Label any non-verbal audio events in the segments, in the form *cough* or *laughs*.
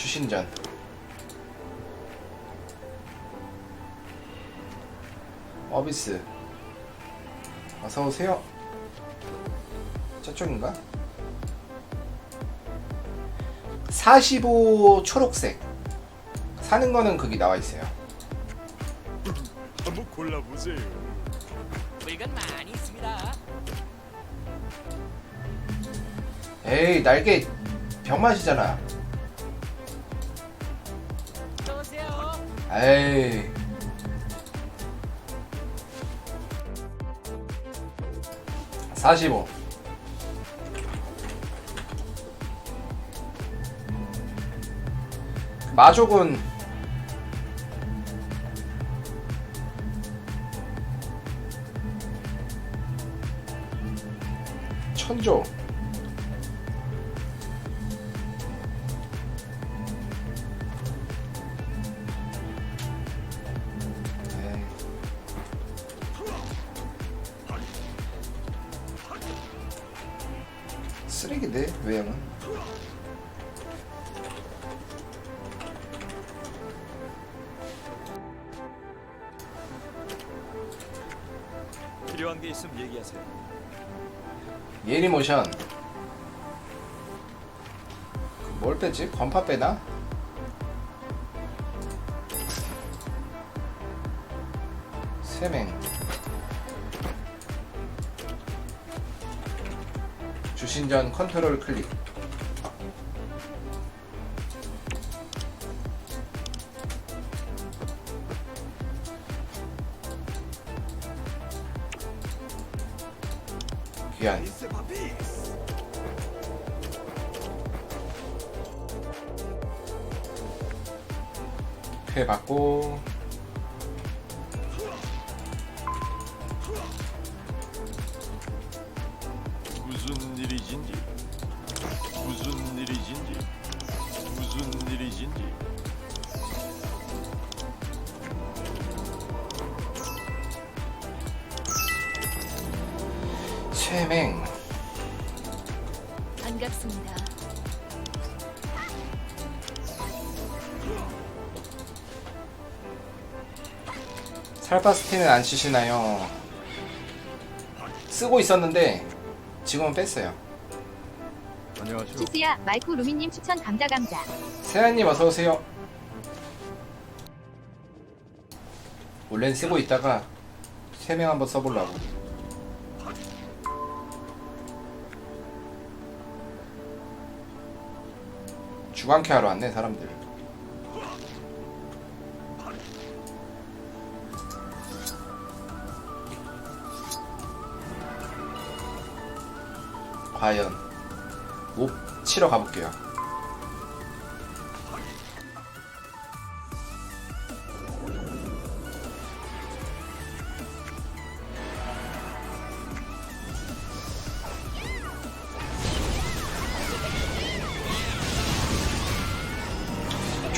주신전 어비스 어서오세요 저쪽인가? 45 초록색 사는 거는 거기 나와 있어요 한번 골라보세요. 물건 많이 있습니다. 에이 날개 병맛이잖아 에이. 사십오. 마족은 천조 쓰레기인데 외형은 필요한 게 있으면 얘기하세요. 예리 모션 뭘 빼지? 건파 빼나? 세맹 주신 전 컨트롤 클릭. 귀한. 회 받고 쇠맹 반갑습니다. 살바스틴은 안 쓰시나요? 쓰고 있었는데 지금은 뺐어요. 안녕하세요. 치스야 마이크 루미님 추천 감자 감자. 세아님 어서 오세요. 원래는 쓰고 있다가 세 명 한번 써보려고. 주간케 하러 왔네 사람들. 과연 몹 치러 가볼게요.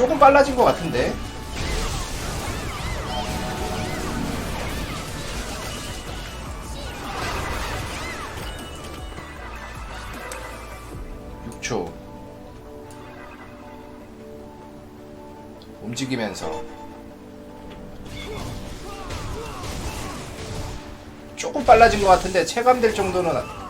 조금 빨라진 것 같은데. 육초 움직이면서 조금 빨라진 것 같은데 체감될 정도는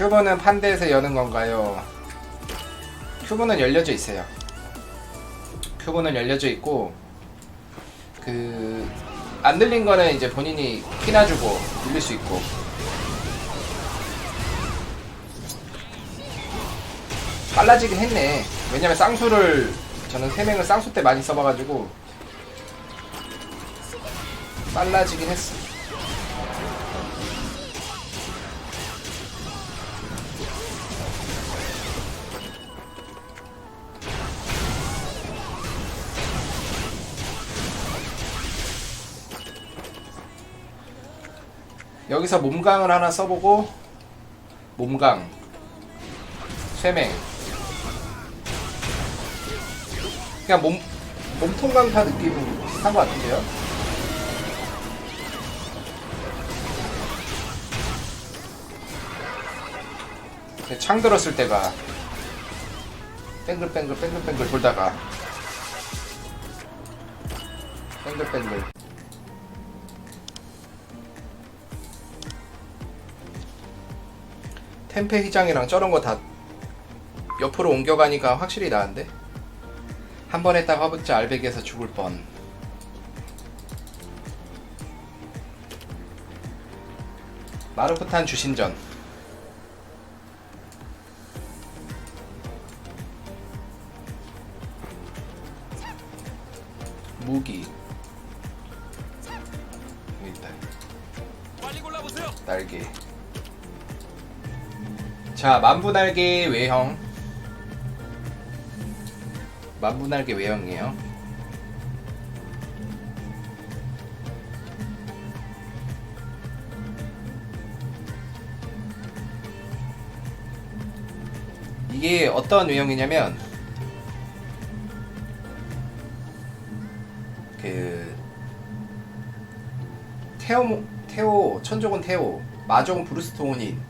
큐브는 판대에서 여는 건가요? 큐브는 열려져 있어요. 큐브는 열려져 있고 그안 들린 거는 이제 본인이 키나 주고 늘릴 수 있고 빨라지긴 했네. 왜냐면 쌍수를 저는 세명을 쌍수 때 많이 써봐가지고 빨라지긴 했어. 여기서 몸강을 하나 써보고 몸강. 쇠맹. 그냥 몸 몸통 강타 느낌 비슷한 것 같은데요? 근데 창 들었을 때가 뱅글뱅글 뱅글뱅글 돌다가 뱅글뱅글 템페 휘장이랑 저런 거 다 옆으로 옮겨가니까 확실히 나은데? 한 번 했다가 허벅지 알배기에서 죽을 뻔. 마르코탄 주신전. 무기. 골라보세요. 날개 자 만분날개 외형. 만분날개 외형이에요. 이게 어떤 외형이냐면 그 테오 테오 천조군 테오 마종 브루스트 온인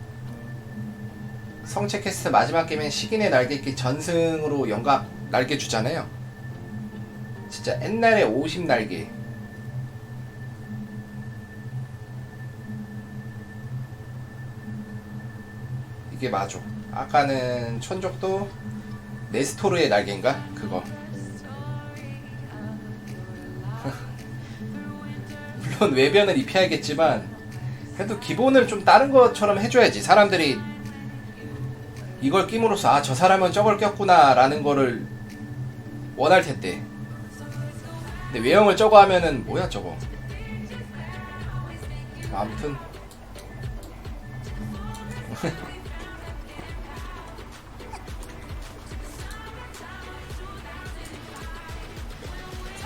성체 캐스트 마지막 게임엔 식인의 날개끼 전승으로 영각 날개 주잖아요. 진짜 옛날에 50 날개. 이게 마족. 아까는 천족도 네스토르의 날개인가? 그거. *laughs* 물론 외변을 입혀야겠지만 그래도 기본을 좀 다른 것처럼 해줘야지 사람들이 이걸 끼므로써 아 저 사람은 저걸 꼈구나 라는 거를 원할 텐데. 근데 외형을 저거 하면은 뭐야 저거? 아무튼 *laughs*